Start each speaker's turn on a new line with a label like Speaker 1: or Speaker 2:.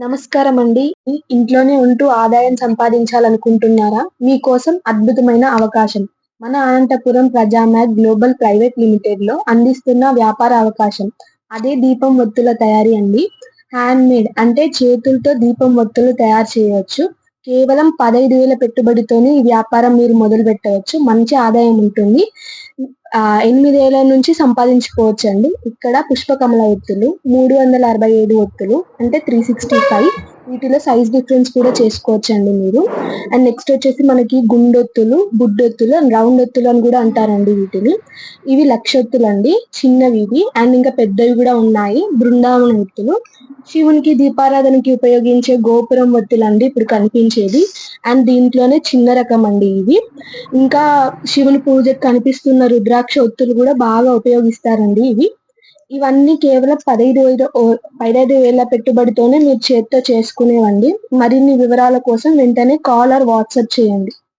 Speaker 1: నమస్కారం అండి ఇంట్లోనే ఉంటూ ఆదాయం సంపాదించాలనుకుంటున్నారా? మీకోసం అద్భుతమైన అవకాశం. మన అనంతపురం ప్రజామ్యాగ్ గ్లోబల్ ప్రైవేట్ లిమిటెడ్లో అందిస్తున్న వ్యాపార అవకాశం. అదే దీపం ఒత్తుల తయారీ అండి. హ్యాండ్ మేడ్ అంటే చేతులతో దీపం ఒత్తులు తయారు చేయవచ్చు. కేవలం పదహైదు వేల పెట్టుబడితోనే ఈ వ్యాపారం మీరు మొదలు పెట్టవచ్చు మంచి ఆదాయం ఉంటుంది. ఎనిమిదేళ్ళ నుంచి సంపాదించుకోవచ్చు అండి ఇక్కడ పుష్పకమల ఒత్తులు మూడు వందల అరవై ఏడు ఒత్తులు అంటే త్రీ సిక్స్టీ ఫైవ్ వీటిలో సైజ్ డిఫరెన్స్ కూడా చేసుకోవచ్చు అండి మీరు. అండ్ నెక్స్ట్ వచ్చేసి మనకి గుండొత్తులు బుడ్డొత్తులు అండ్ రౌండ్ ఒత్తులు అని కూడా అంటారండి వీటిని. ఇవి లక్షొత్తులు అండి చిన్నవి ఇవి అండ్ ఇంకా పెద్దవి కూడా ఉన్నాయి బృందావన ఒత్తులు. శివునికి దీపారాధనకి ఉపయోగించే గోపురం ఒత్తిలండి ఇప్పుడు కనిపించేది. అండ్ దీంట్లోనే చిన్న రకం అండి ఇవి. ఇంకా శివుని పూజకు కనిపిస్తున్న రుద్రాక్ష ఒత్తులు కూడా బాగా ఉపయోగిస్తారండి ఇవి. ఇవన్నీ కేవలం పదహైదు వేల పదహైదు వేల పెట్టుబడితోనే మీరు చేత్తో చేసుకునేవండి. మరిన్ని వివరాల కోసం వెంటనే కాల్ ఆర్ వాట్సాప్ చేయండి.